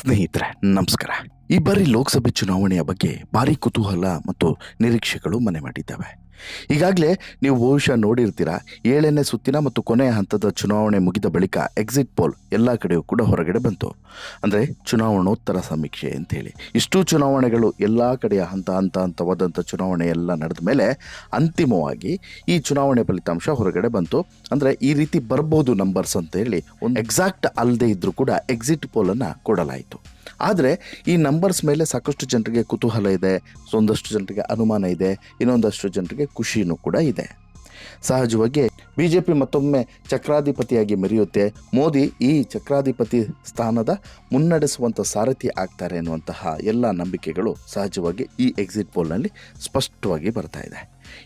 ಸ್ನೇಹಿತರೆ ನಮಸ್ಕಾರ. ಈ ಬಾರಿ ಲೋಕಸಭೆ ಚುನಾವಣೆಯ ಬಗ್ಗೆ ಭಾರಿ ಕುತೂಹಲ ಮತ್ತು ನಿರೀಕ್ಷೆಗಳು ಮನೆ ಮಾಡಿದ್ದಾವೆ. ಈಗಾಗಲೇ ನೀವು ಬಹುಶಃ ನೋಡಿರ್ತೀರಾ, ಏಳನೇ ಸುತ್ತಿನ ಮತ್ತು ಕೊನೆಯ ಹಂತದ ಚುನಾವಣೆ ಮುಗಿದ ಬಳಿಕ ಎಕ್ಸಿಟ್ ಪೋಲ್ ಎಲ್ಲ ಕಡೆಯೂ ಕೂಡ ಹೊರಗಡೆ ಬಂತು. ಅಂದರೆ ಚುನಾವಣೋತ್ತರ ಸಮೀಕ್ಷೆ ಅಂತೇಳಿ ಇಷ್ಟು ಚುನಾವಣೆಗಳು ಎಲ್ಲ ಕಡೆಯ ಹಂತ ಹಂತ ಹಂತವಾದಂಥ ಚುನಾವಣೆ ಎಲ್ಲ ನಡೆದ ಮೇಲೆ ಅಂತಿಮವಾಗಿ ಈ ಚುನಾವಣೆ ಫಲಿತಾಂಶ ಹೊರಗಡೆ ಬಂತು. ಅಂದರೆ ಈ ರೀತಿ ಬರ್ಬೋದು ನಂಬರ್ಸ್ ಅಂತ ಹೇಳಿ, ಒಂದು ಎಕ್ಸಾಕ್ಟ್ ಅಲ್ಲದೆ ಇದ್ದರೂ ಕೂಡ ಎಕ್ಸಿಟ್ ಪೋಲನ್ನು ಕೊಡಲಾಯಿತು. ಆದರೆ ಈ ನಂಬರ್ಸ್ ಮೇಲೆ ಸಾಕಷ್ಟು ಜನರಿಗೆ ಕುತೂಹಲ ಇದೆ, ಒಂದಷ್ಟು ಜನರಿಗೆ ಅನುಮಾನ ಇದೆ, ಇನ್ನೊಂದಷ್ಟು ಜನರಿಗೆ ಖುಷಿನೂ ಕೂಡ ಇದೆ. ಸಹಜವಾಗಿ ಬಿ ಜೆ ಪಿ ಮತ್ತೊಮ್ಮೆ ಚಕ್ರಾಧಿಪತಿಯಾಗಿ ಮೆರೆಯುತ್ತೆ. ಮೋದಿ ಈ ಚಕ್ರಾಧಿಪತಿ ಸ್ಥಾನದ ಮುನ್ನಡೆಸುವಂಥ ಸಾರಥಿ ಆಗ್ತಾರೆ ಎನ್ನುವಂತಹ ಎಲ್ಲ ನಂಬಿಕೆಗಳು ಸಹಜವಾಗಿ ಈ ಎಕ್ಸಿಟ್ ಪೋಲ್ನಲ್ಲಿ ಸ್ಪಷ್ಟವಾಗಿ ಬರ್ತಾ ಇದೆ.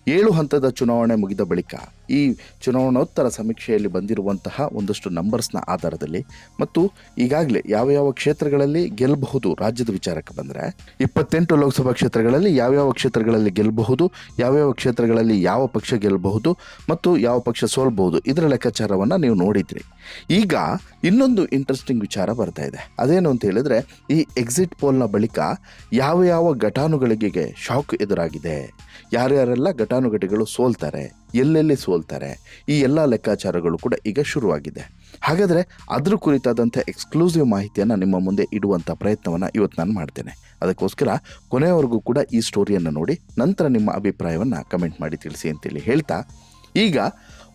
ಏಳು ಹಂತದ ಚುನಾವಣೆ ಮುಗಿದ ಬಳಿಕ ಈ ಚುನಾವಣೋತ್ತರ ಸಮೀಕ್ಷೆಯಲ್ಲಿ ಬಂದಿರುವಂತಹ ಒಂದಷ್ಟು ನಂಬರ್ಸ್ನ ಆಧಾರದಲ್ಲಿ ಮತ್ತು ಈಗಾಗಲೇ ಯಾವ ಯಾವ ಕ್ಷೇತ್ರಗಳಲ್ಲಿ ಗೆಲ್ಲಬಹುದು ರಾಜ್ಯದ ವಿಚಾರಕ್ಕೆ ಬಂದರೆ, ಇಪ್ಪತ್ತೆಂಟು ಲೋಕಸಭಾ ಕ್ಷೇತ್ರಗಳಲ್ಲಿ ಯಾವ್ಯಾವ ಕ್ಷೇತ್ರಗಳಲ್ಲಿ ಗೆಲ್ಲಬಹುದು ಯಾವ್ಯಾವ ಕ್ಷೇತ್ರಗಳಲ್ಲಿ ಯಾವ ಪಕ್ಷ ಗೆಲ್ಲಬಹುದು ಮತ್ತು ಯಾವ ಪಕ್ಷ ಸೋಲ್ಬಹುದು, ಇದರ ಲೆಕ್ಕಾಚಾರವನ್ನು ನೀವು ನೋಡಿದ್ರಿ. ಈಗ ಇನ್ನೊಂದು ಇಂಟ್ರೆಸ್ಟಿಂಗ್ ವಿಚಾರ ಬರ್ತಾ ಇದೆ. ಅದೇನು ಅಂತ ಹೇಳಿದ್ರೆ, ಈ ಎಕ್ಸಿಟ್ ಪೋಲ್ನ ಬಳಿಕ ಯಾವ ಯಾವ ಘಟಾನುಗಳಿಗೆ ಶಾಕ್ ಎದುರಾಗಿದೆ, ಯಾರ್ಯಾರೆಲ್ಲ ಘಟಾನುಘಟಿಗಳು ಸೋಲ್ತಾರೆ ಎಲ್ಲೆಲ್ಲಿ ಸೋಲ್ತಾರೆ? ಈ ಎಲ್ಲ ಲೆಕ್ಕಾಚಾರಗಳು ಕೂಡ ಈಗ ಶುರುವಾಗಿದೆ. ಹಾಗಾದರೆ ಅದ್ರ ಕುರಿತಾದಂಥ ಎಕ್ಸ್ಕ್ಲೂಸಿವ್ ಮಾಹಿತಿಯನ್ನು ನಿಮ್ಮ ಮುಂದೆ ಇಡುವಂಥ ಪ್ರಯತ್ನವನ್ನು ಇವತ್ತು ನಾನು ಮಾಡ್ತೇನೆ. ಅದಕ್ಕೋಸ್ಕರ ಕೊನೆಯವರೆಗೂ ಕೂಡ ಈ ಸ್ಟೋರಿಯನ್ನು ನೋಡಿ, ನಂತರ ನಿಮ್ಮ ಅಭಿಪ್ರಾಯವನ್ನು ಕಮೆಂಟ್ ಮಾಡಿ ತಿಳಿಸಿ ಅಂತೇಳಿ ಹೇಳ್ತಾ, ಈಗ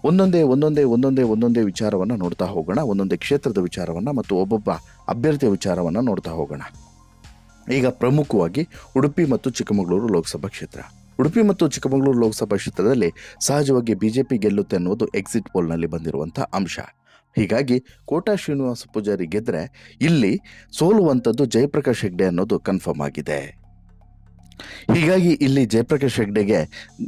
ಒಂದೊಂದೇ ಒಂದೊಂದೇ ಒಂದೊಂದೇ ಒಂದೊಂದೇ ವಿಚಾರವನ್ನು ನೋಡ್ತಾ ಹೋಗೋಣ, ಒಂದೊಂದೇ ಕ್ಷೇತ್ರದ ವಿಚಾರವನ್ನು ಮತ್ತು ಒಬ್ಬೊಬ್ಬ ಅಭ್ಯರ್ಥಿಯ ವಿಚಾರವನ್ನು ನೋಡ್ತಾ ಹೋಗೋಣ. ಈಗ ಪ್ರಮುಖವಾಗಿ ಉಡುಪಿ ಮತ್ತು ಚಿಕ್ಕಮಗಳೂರು ಲೋಕಸಭಾ ಕ್ಷೇತ್ರ. ಉಡುಪಿ ಮತ್ತು ಚಿಕ್ಕಮಗಳೂರು ಲೋಕಸಭಾ ಕ್ಷೇತ್ರದಲ್ಲಿ ಸಹಜವಾಗಿ ಬಿಜೆಪಿ ಗೆಲ್ಲುತ್ತೆ ಅನ್ನೋದು ಎಕ್ಸಿಟ್ ಪೋಲ್ನಲ್ಲಿ ಬಂದಿರುವಂಥ ಅಂಶ. ಹೀಗಾಗಿ ಕೋಟಾ ಶ್ರೀನಿವಾಸ ಪೂಜಾರಿ ಗೆದ್ರೆ ಇಲ್ಲಿ ಸೋಲುವಂಥದ್ದು ಜಯಪ್ರಕಾಶ್ ಹೆಗ್ಡೆ ಅನ್ನೋದು ಕನ್ಫರ್ಮ್ ಆಗಿದೆ. ಹೀಗಾಗಿ ಇಲ್ಲಿ ಜಯಪ್ರಕಾಶ್ ಹೆಗ್ಡೆಗೆ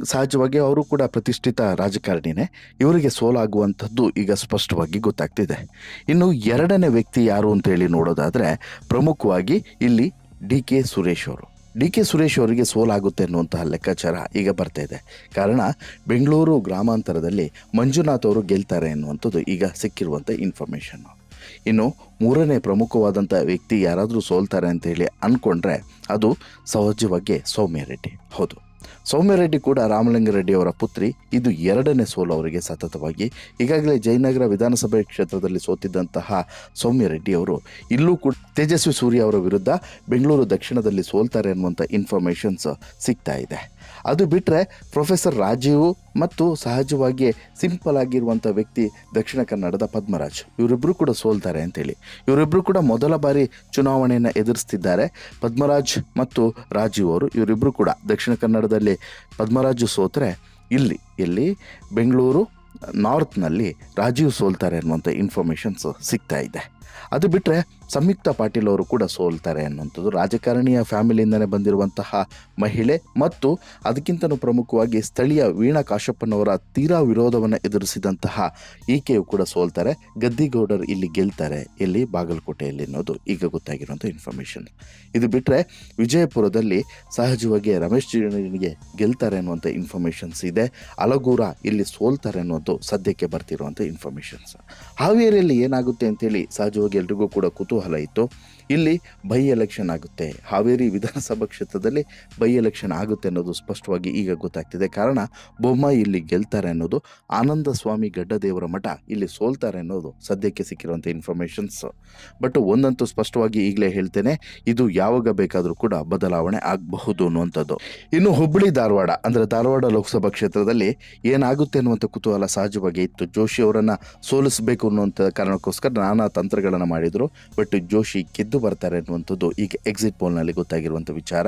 ಸಹಜವಾಗಿ ಅವರು ಕೂಡ ಪ್ರತಿಷ್ಠಿತ ರಾಜಕಾರಣಿನೇ. ಇವರಿಗೆ ಸೋಲಾಗುವಂಥದ್ದು ಈಗ ಸ್ಪಷ್ಟವಾಗಿ ಗೊತ್ತಾಗ್ತಿದೆ. ಇನ್ನು ಎರಡನೇ ವ್ಯಕ್ತಿ ಯಾರು ಅಂತೇಳಿ ನೋಡೋದಾದರೆ ಪ್ರಮುಖವಾಗಿ ಇಲ್ಲಿ ಡಿ ಕೆ ಸುರೇಶ್ ಅವರು. ಡಿ ಕೆ ಸುರೇಶ್ ಅವರಿಗೆ ಸೋಲಾಗುತ್ತೆ ಅನ್ನುವಂತಹ ಲೆಕ್ಕಾಚಾರ ಈಗ ಬರ್ತಾ ಇದೆ. ಕಾರಣ ಬೆಂಗಳೂರು ಗ್ರಾಮಾಂತರದಲ್ಲಿ ಮಂಜುನಾಥ್ ಅವರು ಗೆಲ್ತಾರೆ ಅನ್ನುವಂಥದ್ದು ಈಗ ಸಿಕ್ಕಿರುವಂಥ ಇನ್ಫಾರ್ಮೇಷನ್ನು ಇನ್ನು ಮೂರನೇ ಪ್ರಮುಖವಾದಂಥ ವ್ಯಕ್ತಿ ಯಾರಾದರೂ ಸೋಲ್ತಾರೆ ಅಂತ ಹೇಳಿ ಅಂದ್ಕೊಂಡ್ರೆ ಅದು ಸಹಜವಾಗಿ ಸೌಮ್ಯ ರೆಡ್ಡಿ. ಹೌದು. ಸೌಮ್ಯ ರೆಡ್ಡಿ ಕೂಡ ರಾಮಲಿಂಗರೆಡ್ಡಿ ಅವರ ಪುತ್ರಿ. ಇದು ಎರಡನೇ ಸೋಲು ಅವರಿಗೆ ಸತತವಾಗಿ. ಈಗಾಗಲೇ ಜಯನಗರ ವಿಧಾನಸಭೆ ಕ್ಷೇತ್ರದಲ್ಲಿ ಸೋತಿದ್ದಂತಹ ಸೌಮ್ಯ ರೆಡ್ಡಿ ಅವರು ಇಲ್ಲೂ ಕೂಡ ತೇಜಸ್ವಿ ಸೂರ್ಯ ಅವರ ವಿರುದ್ಧ ಬೆಂಗಳೂರು ದಕ್ಷಿಣದಲ್ಲಿ ಸೋಲ್ತಾರೆ ಅನ್ನುವಂಥ ಇನ್ಫಾರ್ಮೇಷನ್ಸ್ ಸಿಗ್ತಾ ಇದೆ. ಅದು ಬಿಟ್ಟರೆ ಪ್ರೊಫೆಸರ್ ರಾಜೀವ್ ಮತ್ತು ಸಹಜವಾಗಿ ಸಿಂಪಲ್ ಆಗಿರುವಂಥ ವ್ಯಕ್ತಿ ದಕ್ಷಿಣ ಕನ್ನಡದ ಪದ್ಮರಾಜ್. ಇವರಿಬ್ಬರು ಕೂಡ ಸೋಲ್ತಾರೆ ಅಂತೇಳಿ. ಇವರಿಬ್ಬರು ಕೂಡ ಮೊದಲ ಬಾರಿ ಚುನಾವಣೆಯನ್ನು ಎದುರಿಸ್ತಿದ್ದಾರೆ. ಪದ್ಮರಾಜ್ ಮತ್ತು ರಾಜೀವ್ ಅವರು ಇವರಿಬ್ಬರು ಕೂಡ ದಕ್ಷಿಣ ಕನ್ನಡದಲ್ಲಿ ಪದ್ಮರಾಜು ಸೋತರೆ ಇಲ್ಲಿ ಇಲ್ಲಿ ಬೆಂಗಳೂರು, ನಾರ್ತ್ನಲ್ಲಿ ರಾಜೀವ್ ಸೋಲ್ತಾರೆ ಅನ್ನುವಂಥ ಇನ್ಫಾರ್ಮೇಷನ್ಸ್ ಸಿಗ್ತಾ ಇದೆ. ಅದು ಬಿಟ್ಟರೆ ಸಂಯುಕ್ತ ಪಾಟೀಲ್ ಅವರು ಕೂಡ ಸೋಲ್ತಾರೆ ಅನ್ನುವಂಥದ್ದು ರಾಜಕಾರಣಿಯ ಫ್ಯಾಮಿಲಿಯಿಂದನೇ ಬಂದಿರುವಂತಹ ಮಹಿಳೆ ಮತ್ತು ಅದಕ್ಕಿಂತಲೂ ಪ್ರಮುಖವಾಗಿ ಸ್ಥಳೀಯ ವೀಣಾ ಕಾಶಪ್ಪನವರ ತೀರಾ ವಿರೋಧವನ್ನು ಎದುರಿಸಿದಂತಹ ಈಕೆಯು ಕೂಡ ಸೋಲ್ತಾರೆ. ಗದ್ದಿಗೌಡರು ಇಲ್ಲಿ ಗೆಲ್ತಾರೆ. ಇಲ್ಲಿ ಬಾಗಲಕೋಟೆಯಲ್ಲಿ ಅನ್ನೋದು ಈಗ ಗೊತ್ತಾಗಿರುವಂಥ ಇನ್ಫಾರ್ಮೇಷನ್ ಇದು ಬಿಟ್ಟರೆ ವಿಜಯಪುರದಲ್ಲಿ ಸಹಜವಾಗಿ ರಮೇಶ್ ಜಿನಿಗೆ ಗೆಲ್ತಾರೆ ಅನ್ನುವಂಥ ಇನ್ಫಾರ್ಮೇಷನ್ಸ್ ಇದೆ. ಅಲಗೂರ ಇಲ್ಲಿ ಸೋಲ್ತಾರೆ ಅನ್ನೋದು ಸದ್ಯಕ್ಕೆ ಬರ್ತಿರುವಂಥ ಇನ್ಫಾರ್ಮೇಷನ್ಸ್ ಹಾವೇರಿಯಲ್ಲಿ ಏನಾಗುತ್ತೆ ಅಂತೇಳಿ ಸಹಜವಾಗಿ ಎಲ್ರಿಗೂ ಕೂಡ ಕುತೂಹಲ ಇತ್ತು. ಇಲ್ಲಿ ಬೈ ಎಲೆಕ್ಷನ್ ಆಗುತ್ತೆ. ಹಾವೇರಿ ವಿಧಾನಸಭಾ ಕ್ಷೇತ್ರದಲ್ಲಿ ಬೈ ಎಲೆಕ್ಷನ್ ಆಗುತ್ತೆ ಅನ್ನೋದು ಸ್ಪಷ್ಟವಾಗಿ ಈಗ ಗೊತ್ತಾಗ್ತಿದೆ. ಕಾರಣ ಬೊಮ್ಮಾಯಿ ಇಲ್ಲಿ ಗೆಲ್ತಾರೆ ಅನ್ನೋದು ಆನಂದ ಸ್ವಾಮಿ ಗಡ್ಡದೇವರ ಮಠ ಇಲ್ಲಿ ಸೋಲ್ತಾರೆ ಅನ್ನೋದು ಸದ್ಯಕ್ಕೆ ಸಿಕ್ಕಿರುವಂಥ ಇನ್ಫಾರ್ಮೇಷನ್ಸ್ ಬಟ್ ಒಂದಂತೂ ಸ್ಪಷ್ಟವಾಗಿ ಈಗಲೇ ಹೇಳ್ತೇನೆ, ಇದು ಯಾವಾಗ ಬೇಕಾದರೂ ಕೂಡ ಬದಲಾವಣೆ ಆಗಬಹುದು ಅನ್ನುವಂಥದ್ದು. ಇನ್ನು ಹುಬ್ಬಳ್ಳಿ, ಧಾರವಾಡ, ಅಂದರೆ ಧಾರವಾಡ ಲೋಕಸಭಾ ಕ್ಷೇತ್ರದಲ್ಲಿ ಏನಾಗುತ್ತೆ ಅನ್ನುವಂಥ ಕುತೂಹಲ ಸಹಜವಾಗಿ ಇತ್ತು. ಜೋಶಿ ಅವರನ್ನು ಸೋಲಿಸಬೇಕು ಅನ್ನುವಂಥ ಕಾರಣಕ್ಕೋಸ್ಕರ ನಾನಾ ತಂತ್ರಗಳನ್ನು ಮಾಡಿದರು. ಬಟ್ ಜೋಶಿ ಗೆದ್ದು ಬರ್ತಾರೆ ಅನ್ನುವಂಥದ್ದು ಈಗ ಎಕ್ಸಿಟ್ ಪೋಲ್ನಲ್ಲಿ ಗೊತ್ತಾಗಿರುವಂಥ ವಿಚಾರ.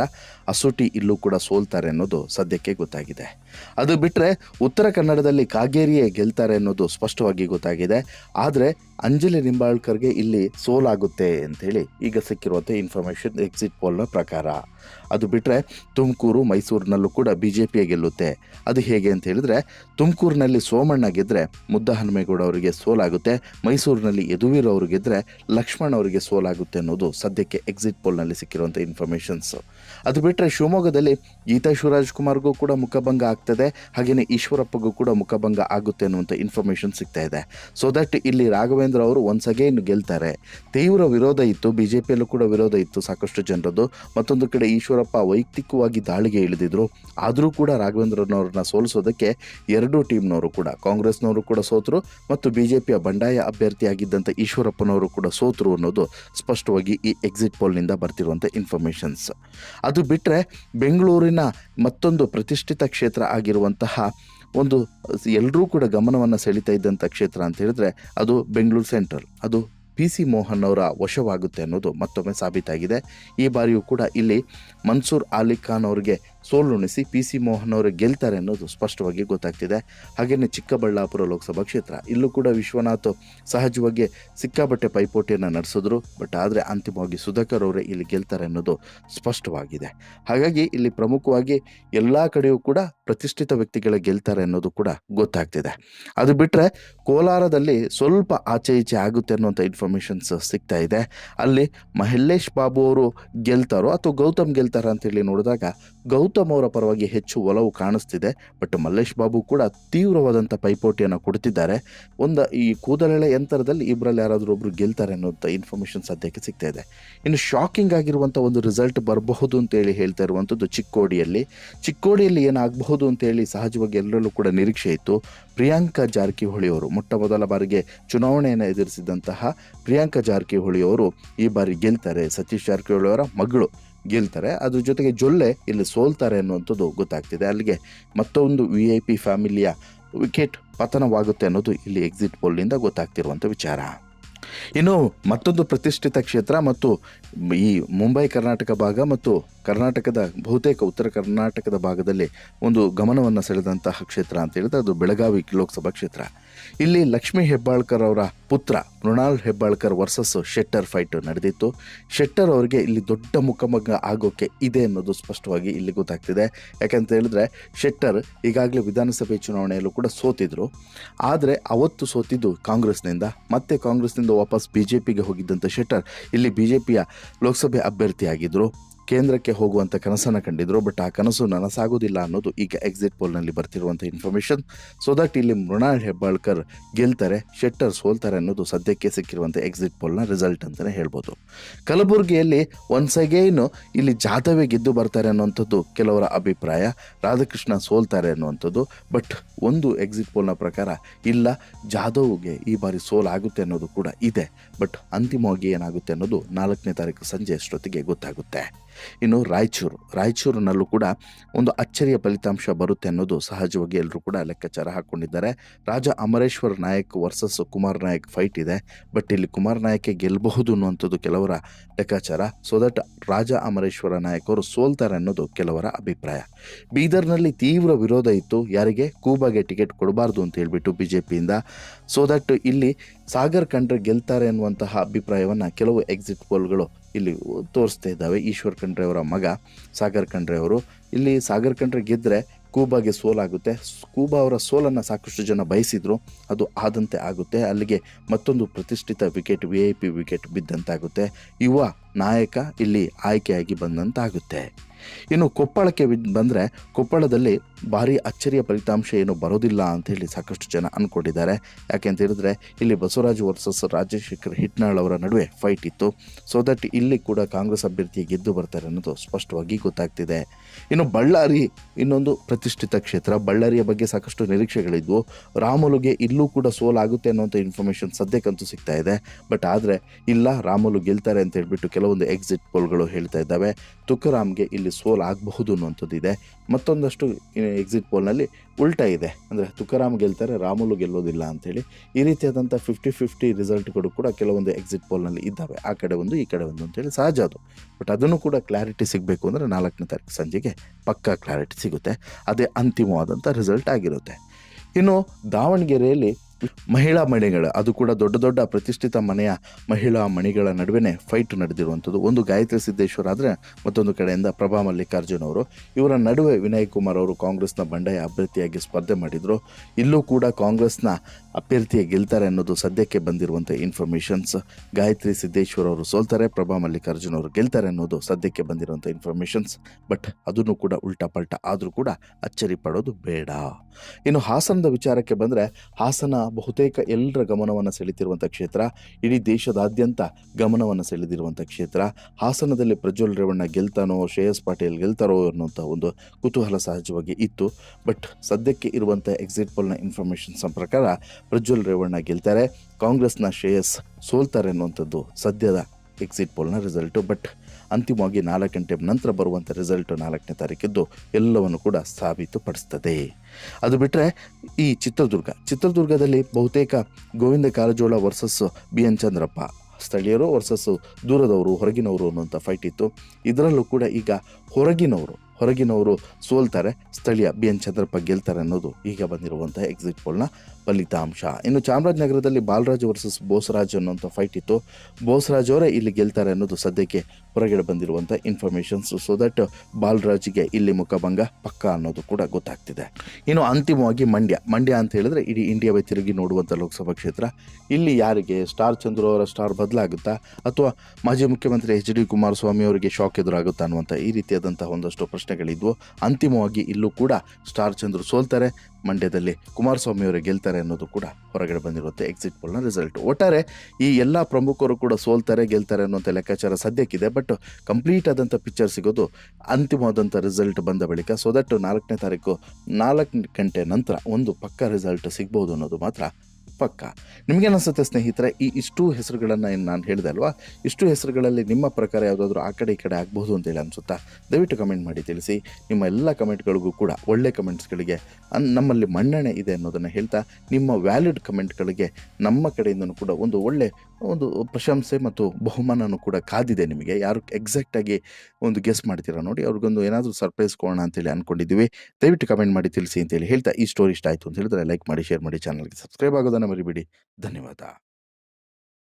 ಅಸೋಟಿ ಇಲ್ಲೂ ಕೂಡ ಸೋಲ್ತಾರೆ ಅನ್ನೋದು ಸದ್ಯಕ್ಕೆ ಗೊತ್ತಾಗಿದೆ. ಅದು ಬಿಟ್ಟರೆ ಉತ್ತರ ಕನ್ನಡದಲ್ಲಿ ಕಾಗೇರಿಯೇ ಗೆಲ್ತಾರೆ ಅನ್ನೋದು ಸ್ಪಷ್ಟವಾಗಿ ಗೊತ್ತಾಗಿದೆ. ಆದರೆ ಅಂಜಲಿ ನಿಂಬಾಳ್ಕರ್ಗೆ ಇಲ್ಲಿ ಸೋಲಾಗುತ್ತೆ ಅಂಥೇಳಿ ಈಗ ಸಿಕ್ಕಿರುವಂಥ ಇನ್ಫಾರ್ಮೇಷನ್ ಎಕ್ಸಿಟ್ ಪೋಲ್ನ ಪ್ರಕಾರ. ಅದು ಬಿಟ್ಟರೆ ತುಮಕೂರು, ಮೈಸೂರಿನಲ್ಲೂ ಕೂಡ ಬಿ ಜೆ ಪಿಯೇ ಗೆಲ್ಲುತ್ತೆ. ಅದು ಹೇಗೆ ಅಂತ ಹೇಳಿದ್ರೆ ತುಮಕೂರಿನಲ್ಲಿ ಸೋಮಣ್ಣ ಗೆದ್ದರೆ ಮುದ್ದಹನುಮೇಗೌಡ ಅವರಿಗೆ ಸೋಲಾಗುತ್ತೆ. ಮೈಸೂರಿನಲ್ಲಿ ಯದುವೀರ್ ಅವರು ಗೆದ್ದರೆ ಲಕ್ಷ್ಮಣ್ ಅವರಿಗೆ ಇವರಿಗೆ ಸೋಲಾಗುತ್ತೆ ಅನ್ನೋದು ಸದ್ಯಕ್ಕೆ ಎಕ್ಸಿಟ್ ಪೋಲ್ನಲ್ಲಿ ಸಿಕ್ಕಿರುವಂಥ ಇನ್ಫಾರ್ಮೇಷನ್ಸ್ ಅದು ಬಿಟ್ಟರೆ ಶಿವಮೊಗ್ಗದಲ್ಲಿ ಗೀತಾ ಶಿವರಾಜ್ ಕುಮಾರ್ಗೂ ಕೂಡ ಮುಖಭಂಗ ಆಗ್ತದೆ ಹಾಗೆಯೇ ಈಶ್ವರಪ್ಪಗೂ ಕೂಡ ಮುಖಭಂಗ ಆಗುತ್ತೆ ಅನ್ನುವಂಥ ಇನ್ಫಾರ್ಮೇಷನ್ ಸಿಗ್ತಾ ಇದೆ. ಸೊ ದಟ್ ಇಲ್ಲಿ ರಾಘವೇಂದ್ರ ಅವರು ಒನ್ಸ್ ಅಗೇನ್ ಗೆಲ್ತಾರೆ. ತೀವ್ರ ವಿರೋಧ ಇತ್ತು ಬಿ ಜೆ ಪಿಯಲ್ಲೂ ಕೂಡ ವಿರೋಧ ಇತ್ತು ಸಾಕಷ್ಟು ಜನರದ್ದು. ಮತ್ತೊಂದು ಕಡೆ ಈಶ್ವರಪ್ಪ ವೈಯಕ್ತಿಕವಾಗಿ ದಾಳಿಗೆ ಇಳಿದಿದ್ರು. ಆದರೂ ಕೂಡ ರಾಘವೇಂದ್ರನವ್ರನ್ನ ಸೋಲಿಸೋದಕ್ಕೆ ಎರಡೂ ಟೀಮ್ನವರು ಕೂಡ, ಕಾಂಗ್ರೆಸ್ನವರು ಕೂಡ ಸೋತರು, ಮತ್ತು ಬಿ ಜೆ ಪಿಯ ಬಂಡಾಯ ಅಭ್ಯರ್ಥಿಯಾಗಿದ್ದಂಥ ಈಶ್ವರಪ್ಪನವರು ಕೂಡ ಸೋತರು ಅನ್ನೋದು ಸ್ಪಷ್ಟವಾಗಿ ಈ ಎಕ್ಸಿಟ್ ಪೋಲ್ನಿಂದ ಬರ್ತಿರುವಂಥ ಇನ್ಫಾರ್ಮೇಷನ್ಸ್ ಅದು ಬಿಟ್ಟರೆ ಬೆಂಗಳೂರಿನ ಮತ್ತೊಂದು ಪ್ರತಿಷ್ಠಿತ ಕ್ಷೇತ್ರ ಆಗಿರುವಂತಹ ಒಂದು ಎಲ್ಲರೂ ಕೂಡ ಗಮನವನ್ನು ಸೆಳೀತಾ ಇದ್ದಂಥ ಕ್ಷೇತ್ರ ಅಂತ ಹೇಳಿದ್ರೆ ಅದು ಬೆಂಗಳೂರು ಸೆಂಟ್ರಲ್ ಅದು ಪಿ ಸಿ ಮೋಹನ್ ಅವರ ವಶವಾಗುತ್ತೆ ಅನ್ನೋದು ಮತ್ತೊಮ್ಮೆ ಸಾಬೀತಾಗಿದೆ. ಈ ಬಾರಿಯೂ ಕೂಡ ಇಲ್ಲಿ ಮನ್ಸೂರ್ ಅಲಿ ಖಾನ್ ಅವರಿಗೆ ಸೋಲುಣಿಸಿ ಪಿ ಸಿ ಮೋಹನ್ ಅವರು ಗೆಲ್ತಾರೆ ಅನ್ನೋದು ಸ್ಪಷ್ಟವಾಗಿ ಗೊತ್ತಾಗ್ತಿದೆ. ಹಾಗೆಯೇ ಚಿಕ್ಕಬಳ್ಳಾಪುರ ಲೋಕಸಭಾ ಕ್ಷೇತ್ರ, ಇಲ್ಲೂ ಕೂಡ ವಿಶ್ವನಾಥ್ ಸಹಜವಾಗಿ ಸಿಕ್ಕಾಬಟ್ಟೆ ಪೈಪೋಟಿಯನ್ನು ನಡೆಸಿದ್ರು, ಬಟ್ ಆದರೆ ಅಂತಿಮವಾಗಿ ಸುಧಾಕರ್ ಅವರೇ ಇಲ್ಲಿ ಗೆಲ್ತಾರೆ ಅನ್ನೋದು ಸ್ಪಷ್ಟವಾಗಿದೆ. ಹಾಗಾಗಿ ಇಲ್ಲಿ ಪ್ರಮುಖವಾಗಿ ಎಲ್ಲ ಕಡೆಯೂ ಕೂಡ ಪ್ರತಿಷ್ಠಿತ ವ್ಯಕ್ತಿಗಳ ಗೆಲ್ತಾರೆ ಅನ್ನೋದು ಕೂಡ ಗೊತ್ತಾಗ್ತಿದೆ. ಅದು ಬಿಟ್ಟರೆ ಕೋಲಾರದಲ್ಲಿ ಸ್ವಲ್ಪ ಆಚೆ ಈಚೆ ಆಗುತ್ತೆ ಅನ್ನುವಂಥ ಇನ್ಫಾರ್ಮೇಷನ್ಸ್ ಸಿಗ್ತಾ ಇದೆ. ಅಲ್ಲಿ ಮಹಲ್ಲೇಶ್ ಬಾಬು ಅವರು ಗೆಲ್ತಾರೋ ಅಥವಾ ಗೌತಮ್ ಗೆಲ್ತಾರ ಅಂತೇಳಿ ನೋಡಿದಾಗ ಗೌತಮ್ ಅವರ ಪರವಾಗಿ ಹೆಚ್ಚು ಒಲವು ಕಾಣಿಸ್ತಿದೆ. ಬಟ್ ಮಲ್ಲೇಶ್ ಬಾಬು ಕೂಡ ತೀವ್ರವಾದಂಥ ಪೈಪೋಟಿಯನ್ನು ಕೊಡ್ತಿದ್ದಾರೆ. ಒಂದು ಈ ಕೂದಲೆಳೆ ಯಂತ್ರದಲ್ಲಿ ಇಬ್ಬರಲ್ಲಿ ಯಾರಾದರೂ ಒಬ್ಬರು ಗೆಲ್ತಾರೆ ಅನ್ನೋಂಥ ಇನ್ಫಾರ್ಮೇಷನ್ ಸದ್ಯಕ್ಕೆ ಸಿಗ್ತಾ ಇದೆ. ಇನ್ನು ಶಾಕಿಂಗ್ ಆಗಿರುವಂಥ ಒಂದು ರಿಸಲ್ಟ್ ಬರಬಹುದು ಅಂತೇಳಿ ಹೇಳ್ತಾ ಇರುವಂಥದ್ದು ಚಿಕ್ಕೋಡಿಯಲ್ಲಿ. ಚಿಕ್ಕೋಡಿಯಲ್ಲಿ ಏನಾಗಬಹುದು ಅಂತೇಳಿ ಸಹಜವಾಗಿ ಎಲ್ಲರಲ್ಲೂ ಕೂಡ ನಿರೀಕ್ಷೆ ಇತ್ತು. ಪ್ರಿಯಾಂಕಾ ಜಾರಕಿಹೊಳಿ ಅವರು ಮೊಟ್ಟ ಮೊದಲ ಬಾರಿಗೆ ಚುನಾವಣೆಯನ್ನು ಎದುರಿಸಿದಂತಹ ಪ್ರಿಯಾಂಕಾ ಜಾರಕಿಹೊಳಿ ಅವರು ಈ ಬಾರಿ ಗೆಲ್ತಾರೆ. ಸತೀಶ್ ಜಾರಕಿಹೊಳಿ ಅವರ ಮಗಳು ಗೆಲ್ತಾರೆ. ಅದ್ರ ಜೊತೆಗೆ ಜೊಲ್ಲೆ ಇಲ್ಲಿ ಸೋಲ್ತಾರೆ ಅನ್ನುವಂಥದ್ದು ಗೊತ್ತಾಗ್ತಿದೆ. ಅಲ್ಲಿಗೆ ಮತ್ತೊಂದು ವಿ ಐ ಪಿ ಫ್ಯಾಮಿಲಿಯ ವಿಕೆಟ್ ಪತನವಾಗುತ್ತೆ ಅನ್ನೋದು ಇಲ್ಲಿ ಎಕ್ಸಿಟ್ ಪೋಲ್ನಿಂದ ಗೊತ್ತಾಗ್ತಿರುವಂಥ ವಿಚಾರ. ಇನ್ನು ಮತ್ತೊಂದು ಪ್ರತಿಷ್ಠಿತ ಕ್ಷೇತ್ರ ಮತ್ತು ಈ ಮುಂಬೈ ಕರ್ನಾಟಕ ಭಾಗ ಮತ್ತು ಕರ್ನಾಟಕದ ಬಹುತೇಕ ಉತ್ತರ ಕರ್ನಾಟಕದ ಭಾಗದಲ್ಲಿ ಒಂದು ಗಮನವನ್ನು ಸೆಳೆದಂತಹ ಕ್ಷೇತ್ರ ಅಂತ ಹೇಳಿದ್ರೆ ಅದು ಬೆಳಗಾವಿ ಲೋಕಸಭಾ ಕ್ಷೇತ್ರ. ಇಲ್ಲಿ ಲಕ್ಷ್ಮಿ ಹೆಬ್ಬಾಳ್ಕರ್ ಅವರ ಪುತ್ರ ಮೃಣಾಲ್ ಹೆಬ್ಬಾಳ್ಕರ್ ವರ್ಸಸ್ ಶೆಟ್ಟರ್ ಫೈಟ್ ನಡೆದಿತ್ತು. ಶೆಟ್ಟರ್ ಅವರಿಗೆ ಇಲ್ಲಿ ದೊಡ್ಡ ಮುಖಮಗ್ಗ ಆಗೋಕೆ ಇದೆ ಅನ್ನೋದು ಸ್ಪಷ್ಟವಾಗಿ ಇಲ್ಲಿ ಗೊತ್ತಾಗ್ತಿದೆ. ಯಾಕಂತ ಹೇಳಿದ್ರೆ ಶೆಟ್ಟರ್ ಈಗಾಗಲೇ ವಿಧಾನಸಭೆ ಚುನಾವಣೆಯಲ್ಲೂ ಕೂಡ ಸೋತಿದ್ರು. ಆದರೆ ಅವತ್ತು ಸೋತಿದ್ದು ಕಾಂಗ್ರೆಸ್ನಿಂದ, ಮತ್ತೆ ಕಾಂಗ್ರೆಸ್ನಿಂದ ವಾಪಸ್ ಬಿ ಜೆ ಪಿಗೆ ಹೋಗಿದ್ದಂಥ ಶೆಟ್ಟರ್ ಇಲ್ಲಿ ಬಿ ಜೆ ಪಿಯ ಲೋಕಸಭೆ ಅಭ್ಯರ್ಥಿಯಾಗಿದ್ದರು ಕೇಂದ್ರಕ್ಕೆ ಹೋಗುವಂಥ ಕನಸನ್ನು ಕಂಡಿದ್ರು ಬಟ್ ಆ ಕನಸು ನನಸಾಗೋದಿಲ್ಲ ಅನ್ನೋದು ಈಗ ಎಕ್ಸಿಟ್ ಪೋಲ್ನಲ್ಲಿ ಬರ್ತಿರುವಂಥ ಇನ್ಫಾರ್ಮೇಷನ್ ಸೊ ದಟ್ ಇಲ್ಲಿ ಮೃಣಾಳ್ ಹೆಬ್ಬಾಳ್ಕರ್ ಗೆಲ್ತಾರೆ, ಶೆಟ್ಟರ್ ಸೋಲ್ತಾರೆ ಅನ್ನೋದು ಸದ್ಯಕ್ಕೆ ಸಿಕ್ಕಿರುವಂಥ ಎಕ್ಸಿಟ್ ಪೋಲ್ನ ರಿಸಲ್ಟ್ ಅಂತಲೇ ಹೇಳ್ಬೋದು. ಕಲಬುರಗಿಯಲ್ಲಿ ಒನ್ಸ್ ಅಗೈನ್ ಇಲ್ಲಿ ಜಾಧವೇ ಗೆದ್ದು ಬರ್ತಾರೆ ಅನ್ನುವಂಥದ್ದು ಕೆಲವರ ಅಭಿಪ್ರಾಯ. ರಾಧಾಕೃಷ್ಣ ಸೋಲ್ತಾರೆ ಅನ್ನುವಂಥದ್ದು ಬಟ್ ಒಂದು ಎಕ್ಸಿಟ್ ಪೋಲ್ನ ಪ್ರಕಾರ ಇಲ್ಲ, ಜಾಧವ್ಗೆ ಈ ಬಾರಿ ಸೋಲಾಗುತ್ತೆ ಅನ್ನೋದು ಕೂಡ ಇದೆ. ಬಟ್ ಅಂತಿಮವಾಗಿ ಏನಾಗುತ್ತೆ ಅನ್ನೋದು ನಾಲ್ಕನೇ ತಾರೀಕು ಸಂಜೆ ಅಷ್ಟೊತ್ತಿಗೆ ಗೊತ್ತಾಗುತ್ತೆ. ಇನ್ನು ರಾಯಚೂರು. ರಾಯಚೂರಿನಲ್ಲೂ ಕೂಡ ಒಂದು ಅಚ್ಚರಿಯ ಫಲಿತಾಂಶ ಬರುತ್ತೆ ಅನ್ನೋದು ಸಹಜವಾಗಿ ಎಲ್ಲರೂ ಕೂಡ ಲೆಕ್ಕಾಚಾರ ಹಾಕ್ಕೊಂಡಿದ್ದಾರೆ ರಾಜ ಅಮರೇಶ್ವರ್ ನಾಯಕ್ ವರ್ಸಸ್ ಕುಮಾರ್ ನಾಯಕ್ ಫೈಟ್ ಇದೆ. ಬಟ್ ಇಲ್ಲಿ ಕುಮಾರ್ ನಾಯಕೆ ಗೆಲ್ಲಬಹುದು ಅನ್ನುವಂಥದ್ದು ಕೆಲವರ ಲೆಕ್ಕಾಚಾರ. ಸೊ ದಟ್ ರಾಜ ಅಮರೇಶ್ವರ ನಾಯಕ್ ಅವರು ಸೋಲ್ತಾರೆ ಅನ್ನೋದು ಕೆಲವರ ಅಭಿಪ್ರಾಯ. ಬೀದರ್ನಲ್ಲಿ ತೀವ್ರ ವಿರೋಧ ಇತ್ತು. ಯಾರಿಗೆ? ಕೂಬಾಗೆ ಟಿಕೆಟ್ ಕೊಡಬಾರ್ದು ಅಂತ ಹೇಳಿಬಿಟ್ಟು ಬಿ ಜೆ ಪಿಯಿಂದ ಸೊ ದಟ್ ಇಲ್ಲಿ ಸಾಗರ್ ಕಂಡ್ರೆ ಗೆಲ್ತಾರೆ ಅನ್ನುವಂತಹ ಅಭಿಪ್ರಾಯವನ್ನು ಕೆಲವು ಎಕ್ಸಿಟ್ ಪೋಲ್ಗಳು ಇಲ್ಲಿ ತೋರಿಸ್ತಾ ಇದ್ದಾವೆ. ಈಶ್ವರ್ ಖಂಡ್ರೆ ಅವರ ಮಗ, ಸಾಗರ್ ಖಂಡ್ರೆ ಅವರು. ಇಲ್ಲಿ ಸಾಗರ್ ಖಂಡ್ರೆ ಗೆದ್ದರೆ ಕೂಬಾಗೆ ಸೋಲಾಗುತ್ತೆ. ಕೂಬಾ ಅವರ ಸೋಲನ್ನು ಸಾಕಷ್ಟು ಜನ ಬಯಸಿದ್ರು. ಅದು ಆದಂತೆ ಆಗುತ್ತೆ. ಅಲ್ಲಿಗೆ ಮತ್ತೊಂದು ಪ್ರತಿಷ್ಠಿತ wicket V I P wicket ಬಿದ್ದಂತಾಗುತ್ತೆ. ಯುವ ನಾಯಕ ಇಲ್ಲಿ ಆಯ್ಕೆಯಾಗಿ ಬಂದಂತಾಗುತ್ತೆ. ಇನ್ನು ಕೊಪ್ಪಳಕ್ಕೆ ಬಂದರೆ ಕೊಪ್ಪಳದಲ್ಲಿ ಭಾರಿ ಅಚ್ಚರಿಯ ಫಲಿತಾಂಶ ಏನು ಬರೋದಿಲ್ಲ ಅಂತ ಹೇಳಿ ಸಾಕಷ್ಟು ಜನ ಅಂದ್ಕೊಂಡಿದ್ದಾರೆ ಯಾಕೆ ಅಂತ ಹೇಳಿದ್ರೆ, ಇಲ್ಲಿ ಬಸವರಾಜ್ ವರ್ಸಸ್ ರಾಜಶೇಖರ್ ಹಿಟ್ನಾಳ್ ಅವರ ನಡುವೆ ಫೈಟ್ ಇತ್ತು. ಸೊ ದಟ್ ಇಲ್ಲಿ ಕೂಡ ಕಾಂಗ್ರೆಸ್ ಅಭ್ಯರ್ಥಿ ಗೆದ್ದು ಬರ್ತಾರೆ ಅನ್ನೋದು ಸ್ಪಷ್ಟವಾಗಿ ಗೊತ್ತಾಗ್ತಿದೆ. ಇನ್ನು ಬಳ್ಳಾರಿ ಇನ್ನೊಂದು ಪ್ರತಿಷ್ಠಿತ ಕ್ಷೇತ್ರ. ಬಳ್ಳಾರಿಯ ಬಗ್ಗೆ ಸಾಕಷ್ಟು ನಿರೀಕ್ಷೆಗಳಿದ್ವು. ರಾಮುಲುಗೆ ಇಲ್ಲೂ ಕೂಡ ಸೋಲಾಗುತ್ತೆ ಅನ್ನೋಂಥ ಇನ್ಫಾರ್ಮೇಷನ್ ಸದ್ಯಕ್ಕಂತೂ ಸಿಗ್ತಾ ಇದೆ. ಬಟ್ ಆದರೆ ಇಲ್ಲ, ರಾಮುಲು ಗೆಲ್ತಾರೆ ಅಂತ ಹೇಳ್ಬಿಟ್ಟು ಕೆಲವೊಂದು ಎಕ್ಸಿಟ್ ಪೋಲ್ಗಳು ಹೇಳ್ತಾ ಇದ್ದಾವೆ. ತುಕಾರಾಮ್ಗೆ ಇಲ್ಲಿ ಸೋಲ್ ಆಗಬಹುದು ಅನ್ನುವಂಥದ್ದು ಇದೆ. ಮತ್ತೊಂದಷ್ಟು ಎಕ್ಸಿಟ್ ಪೋಲ್ನಲ್ಲಿ ಉಲ್ಟಾ ಇದೆ. ಅಂದರೆ ತುಕಾರಾಮ್ ಗೆಲ್ತಾರೆ, ರಾಮುಲು ಗೆಲ್ಲೋದಿಲ್ಲ ಅಂಥೇಳಿ ಈ ರೀತಿಯಾದಂಥ ಫಿಫ್ಟಿ ಫಿಫ್ಟಿ ರಿಸಲ್ಟ್ಗಳು ಕೂಡ ಕೆಲವೊಂದು ಎಕ್ಸಿಟ್ ಪೋಲ್ನಲ್ಲಿ ಇದ್ದಾವೆ. ಆ ಕಡೆ ಒಂದು, ಈ ಕಡೆ ಒಂದು ಅಂತೇಳಿ ಸಹಜ ಅದು. ಬಟ್ ಅದನ್ನು ಕೂಡ ಕ್ಲಾರಿಟಿ ಸಿಗಬೇಕು ಅಂದರೆ ನಾಲ್ಕನೇ ತಾರೀಕು ಸಂಜೆಗೆ ಪಕ್ಕಾ ಕ್ಲಾರಿಟಿ ಸಿಗುತ್ತೆ. ಅದೇ ಅಂತಿಮವಾದಂಥ ರಿಸಲ್ಟ್ ಆಗಿರುತ್ತೆ. ಇನ್ನು ದಾವಣಗೆರೆಯಲ್ಲಿ ಮಹಿಳಾ ಮಣಿಗಳ ಅದು ಕೂಡ ದೊಡ್ಡ ದೊಡ್ಡ ಪ್ರತಿಷ್ಠಿತ ಮನೆಯ ಮಹಿಳಾ ಮಣಿಗಳ ನಡುವೆನೆ ಫೈಟ್ ನಡೆದಿರುವಂಥದ್ದು. ಒಂದು ಗಾಯತ್ರಿ ಸಿದ್ದೇಶ್ವರ ಆದರೆ ಮತ್ತೊಂದು ಕಡೆಯಿಂದ ಪ್ರಭಾ ಮಲ್ಲಿಕಾರ್ಜುನ್ ಅವರು. ಇವರ ನಡುವೆ ವಿನಯ್ ಕುಮಾರ್ ಅವರು ಕಾಂಗ್ರೆಸ್ನ ಬಂಡಾಯ ಅಭ್ಯರ್ಥಿಯಾಗಿ ಸ್ಪರ್ಧೆ ಮಾಡಿದ್ರು. ಇಲ್ಲೂ ಕೂಡ ಕಾಂಗ್ರೆಸ್ನ ಅಭ್ಯರ್ಥಿಯ ಗೆಲ್ತಾರೆ ಅನ್ನೋದು ಸದ್ಯಕ್ಕೆ ಬಂದಿರುವಂಥ ಇನ್ಫಾರ್ಮೇಷನ್ಸ್ ಗಾಯತ್ರಿ ಸಿದ್ದೇಶ್ವರ ಅವರು ಸೋಲ್ತಾರೆ, ಪ್ರಭಾ ಮಲ್ಲಿಕಾರ್ಜುನ್ ಅವರು ಗೆಲ್ತಾರೆ ಅನ್ನೋದು ಸದ್ಯಕ್ಕೆ ಬಂದಿರುವಂಥ ಇನ್ಫಾರ್ಮೇಷನ್ಸ್ ಬಟ್ ಅದನ್ನು ಕೂಡ ಉಲ್ಟಾ ಪಲ್ಟಾ ಆದರೂ ಕೂಡ ಅಚ್ಚರಿ ಪಡೋದು ಬೇಡ. ಇನ್ನು ಹಾಸನದ ವಿಚಾರಕ್ಕೆ ಬಂದರೆ ಹಾಸನ ಬಹುತೇಕ ಎಲ್ಲರ ಗಮನವನ್ನು ಸೆಳೆತಿರುವಂಥ ಕ್ಷೇತ್ರ, ಇಡೀ ದೇಶದಾದ್ಯಂತ ಗಮನವನ್ನು ಸೆಳೆದಿರುವಂಥ ಕ್ಷೇತ್ರ. ಹಾಸನದಲ್ಲಿ ಪ್ರಜ್ವಲ್ ರೇವಣ್ಣ ಗೆಲ್ತಾನೋ, ಶ್ರೇಯಸ್ ಪಾಟೀಲ್ ಗೆಲ್ತಾರೋ ಅನ್ನುವಂಥ ಒಂದು ಕುತೂಹಲ ಸಹಜವಾಗಿ ಇತ್ತು. ಬಟ್ ಸದ್ಯಕ್ಕೆ ಇರುವಂಥ ಎಕ್ಸಿಟ್ ಪೋಲ್ನ ಇನ್ಫಾರ್ಮೇಷನ್ಸ್ ಪ್ರಕಾರ ಪ್ರಜ್ವಲ್ ರೇವಣ್ಣ ಗೆಲ್ತಾರೆ. ಕಾಂಗ್ರೆಸ್ನ ಶ್ರೇಯಸ್ ಸೋಲ್ತಾರೆ ಅನ್ನುವಂಥದ್ದು ಸದ್ಯದ ಎಕ್ಸಿಟ್ ಪೋಲ್ನ ರಿಸಲ್ಟು ಬಟ್ ಅಂತಿಮವಾಗಿ ನಾಲ್ಕು ಗಂಟೆ ನಂತರ ಬರುವಂಥ ರಿಸಲ್ಟ್ ನಾಲ್ಕನೇ ತಾರೀಕಿದ್ದು ಎಲ್ಲವನ್ನು ಕೂಡ ಸಾಬೀತುಪಡಿಸ್ತದೆ. ಅದು ಬಿಟ್ಟರೆ ಈ ಚಿತ್ರದುರ್ಗ, ಚಿತ್ರದುರ್ಗದಲ್ಲಿ ಬಹುತೇಕ Govinda Karajola versus B N Chandrappa ಸ್ಥಳೀಯರು ವರ್ಸಸ್ ದೂರದವರು, ಹೊರಗಿನವರು ಅನ್ನುವಂಥ ಫೈಟ್ ಇತ್ತು. ಇದರಲ್ಲೂ ಕೂಡ ಈಗ ಹೊರಗಿನವರು ಹೊರಗಿನವರು ಸೋಲ್ತಾರೆ, ಸ್ಥಳೀಯ ಬಿ ಎನ್ ಚಂದ್ರಪ್ಪ ಗೆಲ್ತಾರೆ ಅನ್ನೋದು ಈಗ ಬಂದಿರುವಂಥ ಎಕ್ಸಿಟ್ ಪೋಲ್ನ ಫಲಿತಾಂಶ. ಇನ್ನು ಚಾಮರಾಜನಗರದಲ್ಲಿ ಬಾಲರಾಜ್ ವರ್ಸಸ್ ಬೋಸರಾಜ್ ಅನ್ನುವಂಥ ಫೈಟ್ ಇತ್ತು. ಬೋಸರಾಜ್ ಅವರೇ ಇಲ್ಲಿ ಗೆಲ್ತಾರೆ ಅನ್ನೋದು ಸದ್ಯಕ್ಕೆ ಹೊರಗಡೆ ಬಂದಿರುವಂಥ ಇನ್ಫಾರ್ಮೇಷನ್ಸ್ ಸೊ ದಟ್ ಬಾಲರಾಜ್ಗೆ ಇಲ್ಲಿ ಮುಖಭಂಗ ಪಕ್ಕ ಅನ್ನೋದು ಕೂಡ ಗೊತ್ತಾಗ್ತಿದೆ. ಇನ್ನು ಅಂತಿಮವಾಗಿ ಮಂಡ್ಯ. ಮಂಡ್ಯ ಅಂತ ಹೇಳಿದ್ರೆ ಇಡೀ ಇಂಡಿಯಾವೇ ತಿರುಗಿ ನೋಡುವಂಥ ಲೋಕಸಭಾ ಕ್ಷೇತ್ರ. ಇಲ್ಲಿ ಯಾರಿಗೆ ಸ್ಟಾರ್ ಚಂದ್ರು ಅವರ ಸ್ಟಾರ್ ಬದಲಾಗುತ್ತಾ? ಅಥವಾ ಮಾಜಿ ಮುಖ್ಯಮಂತ್ರಿ ಎಚ್ ಡಿ ಕುಮಾರಸ್ವಾಮಿ ಅವರಿಗೆ ಶಾಕ್ ಎದುರಾಗುತ್ತಾ ಅನ್ನುವಂಥ ಈ ರೀತಿಯಾದಂಥ ಒಂದಷ್ಟು ಪ್ರಶ್ನೆಗಳಿದ್ವು. ಅಂತಿಮವಾಗಿ ಇಲ್ಲೂ ಕೂಡ ಸ್ಟಾರ್ ಚಂದ್ರು ಸೋಲ್ತಾರೆ. ಮಂಡ್ಯದಲ್ಲಿ ಕುಮಾರಸ್ವಾಮಿ ಅವರು ಗೆಲ್ತಾರೆ ಅನ್ನೋದು ಕೂಡ ಹೊರಗಡೆ ಬಂದಿರುತ್ತೆ ಎಕ್ಸಿಟ್ ಪೋಲ್ನ ರಿಸಲ್ಟ್ ಒಟ್ಟಾರೆ ಈ ಎಲ್ಲ ಪ್ರಮುಖರು ಕೂಡ ಸೋಲ್ತಾರೆ, ಗೆಲ್ತಾರೆ ಅನ್ನೋಂಥ ಲೆಕ್ಕಾಚಾರ ಸದ್ಯಕ್ಕಿದೆ. ಬಟ್ ಕಂಪ್ಲೀಟ್ ಆದಂಥ ಪಿಕ್ಚರ್ ಸಿಗೋದು ಅಂತಿಮವಾದಂಥ ರಿಸಲ್ಟ್ ಬಂದ ಬಳಿಕ. ಸೊ ದಟ್ ನಾಲ್ಕನೇ ತಾರೀಕು ನಾಲ್ಕು ಗಂಟೆ ನಂತರ ಒಂದು ಪಕ್ಕ ರಿಸಲ್ಟ್ ಸಿಗ್ಬೋದು ಅನ್ನೋದು ಮಾತ್ರ ಪಕ್ಕ. ನಿಮಗೇನಿಸುತ್ತೆ ಸ್ನೇಹಿತರೆ, ಈ ಇಷ್ಟು ಹೆಸರುಗಳನ್ನು ಏನು ನಾನು ಹೇಳಿದೆ ಅಲ್ವಾ? ಇಷ್ಟು ಹೆಸರುಗಳಲ್ಲಿ ನಿಮ್ಮ ಪ್ರಕಾರ ಯಾವುದಾದ್ರೂ ಆ ಕಡೆ ಈ ಕಡೆ ಆಗ್ಬೋದು ಅಂತೇಳಿ ಅನಿಸುತ್ತಾ? ದಯವಿಟ್ಟು ಕಮೆಂಟ್ ಮಾಡಿ ತಿಳಿಸಿ. ನಿಮ್ಮ ಎಲ್ಲ ಕಮೆಂಟ್ಗಳಿಗೂ ಕೂಡ ಒಳ್ಳೆ ಕಮೆಂಟ್ಸ್ಗಳಿಗೆ ನಮ್ಮಲ್ಲಿ ಮನ್ನಣೆ ಇದೆ ಅನ್ನೋದನ್ನು ಹೇಳ್ತಾ, ನಿಮ್ಮ ವ್ಯಾಲಿಡ್ ಕಮೆಂಟ್ಗಳಿಗೆ ನಮ್ಮ ಕಡೆಯಿಂದನೂ ಕೂಡ ಒಂದು ಒಳ್ಳೆ ಒಂದು ಪ್ರಶಂಸೆ ಮತ್ತು ಬಹುಮಾನನೂ ಕೂಡ ಕಾದಿದೆ ನಿಮಗೆ. ಯಾರು ಎಕ್ಸಾಕ್ಟಾಗಿ ಒಂದು ಗೆಸ್ ಮಾಡ್ತೀರಾ ನೋಡಿ, ಅವ್ರಿಗೊಂದು ಏನಾದರೂ ಸರ್ಪ್ರೈಸ್ ಕೊಡೋಣ ಅಂತೇಳಿ ಅಂದ್ಕೊಂಡಿದ್ದೀವಿ ದಯವಿಟ್ಟು ಕಮೆಂಟ್ ಮಾಡಿ ತಿಳಿಸಿ ಅಂತೇಳಿ ಹೇಳ್ತಾ ಈ ಸ್ಟೋರಿ ಇಷ್ಟ ಆಯಿತು ಅಂತ ಹೇಳಿದ್ರೆ ಲೈಕ್ ಮಾಡಿ ಶೇರ್ ಮಾಡಿ ಚಾನಲ್ಗೆ ಸಬ್ಸ್ಕ್ರೈಬ್ ಆಗೋದನ್ನು ಮರಿಬೇಡಿ. ಧನ್ಯವಾದ.